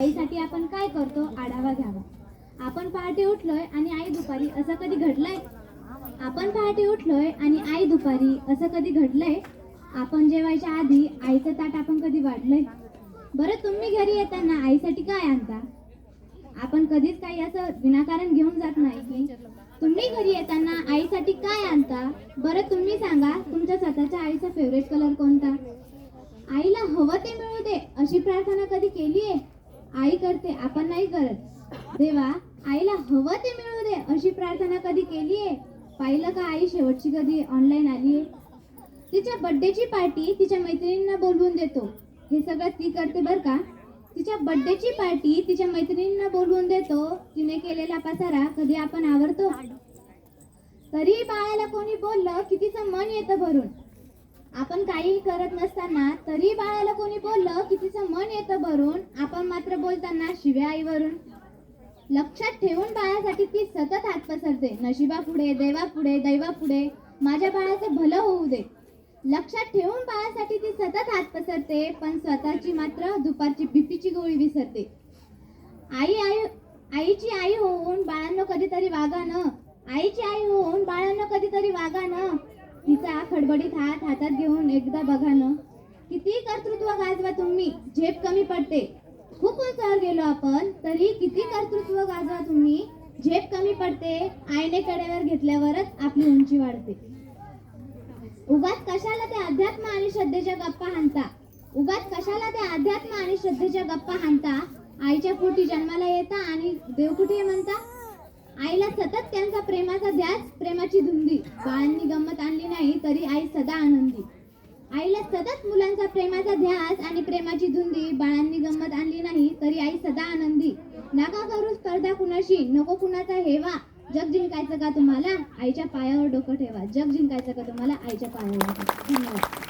आईसाठी आपण काय करतो? आढावा घ्यावा. आपण पहाटे उठलोय आणि आई दुपारी असं कधी घडलंय? आपण पहाटे उठलोय आणि आई दुपारी असं कधी घडलंय? आपण जेवायच्या आधी आईचं ताट आपण कधी वाढलंय? बरं तुम्ही घरी येताना आईसाठी काय आणता? आपण कधीच काही असं विनाकारण घेऊन जात नाही की तुम्ही घरी येताना आईसाठी काय आणता? बरं तुम्ही सांगा तुमच्या स्वतःच्या आईचा फेवरेट कलर कोणता? आईला हवं ते मिळू दे अशी प्रार्थना कधी केली आहे आई करते आपण नाही करत. देवा आईला हवं ते मिळू दे अशी प्रार्थना कधी केली आहे? पाहिलं का आई शेवटची कधी ऑनलाईन आली आहे? तिच्या बर्थडेची पार्टी तिच्या मैत्रिणींना बोलवून देतो. हे सगळं ती करते बरं का? तिच्या बर्थडेची पार्टी तिच्या मैत्रिणींना बोलवून देतो. तिने केलेला पसारा कधी आपण आवरतो? तरी बाळाला कोणी बोललं की तिचं मन येतं भरून. आपण काहीही करत नसताना तरी बाळाला कोणी बोललं की तिचं मन येतं भरून आपण मात्र बोलताना शिव्या आईवरून. लक्षात ठेवून बाळासाठी ती सतत हात पसरते. नशिबा पुढे देवा पुढे दैवा पुढे. माझ्या बाळाचं भलं होऊ दे. लक्षात ठेवून बाळासाठी ती सतत हात पसरते पण स्वतःची मात्र दुपारची बीपीची गोळी विसरते. आई आई आईची आई होऊन बाळांना कधीतरी वागा न आईची आई होऊन बाळांना कधीतरी वागा न तिचा खडबडीत हात हातात घेऊन एकदा बघा ना. किती कर्तृत्व गाजवा तुम्ही. झेप कमी पडते. खूप उंचावर गेलो आपण तरी किती कर्तृत्व गाजवा तुम्ही. झेप कमी पडते आईने कडेवर घेतल्यावरच आपली उंची वाढते. उगाच कशाला ते अध्यात्म आणि श्रद्धेच्या गप्पा हाणता? उगाच कशाला ते अध्यात्म आणि श्रद्धेच्या गप्पा हाणता? आईच्या पोटी जन्माला येता आणि देव कुठे म्हणता? आईला सतत त्यांचा प्रेमाचा ध्यास प्रेमाची धुंदी. बाळांनी गंमत आणली नाही तरी आई सदा आनंदी. आईला सतत मुलांचा प्रेमाचा ध्यास आणि प्रेमाची धुंदी बाळांनी गंमत आणली नाही तरी आई सदा आनंदी. नका करू स्पर्धा कुणाशी? नको कुणाचा हेवा. जग जिंकायचं का तुम्हाला? आईच्या पायावर डोकं ठेवा. जग जिंकायचं का तुम्हाला? आईच्या पायावर धन्यवाद.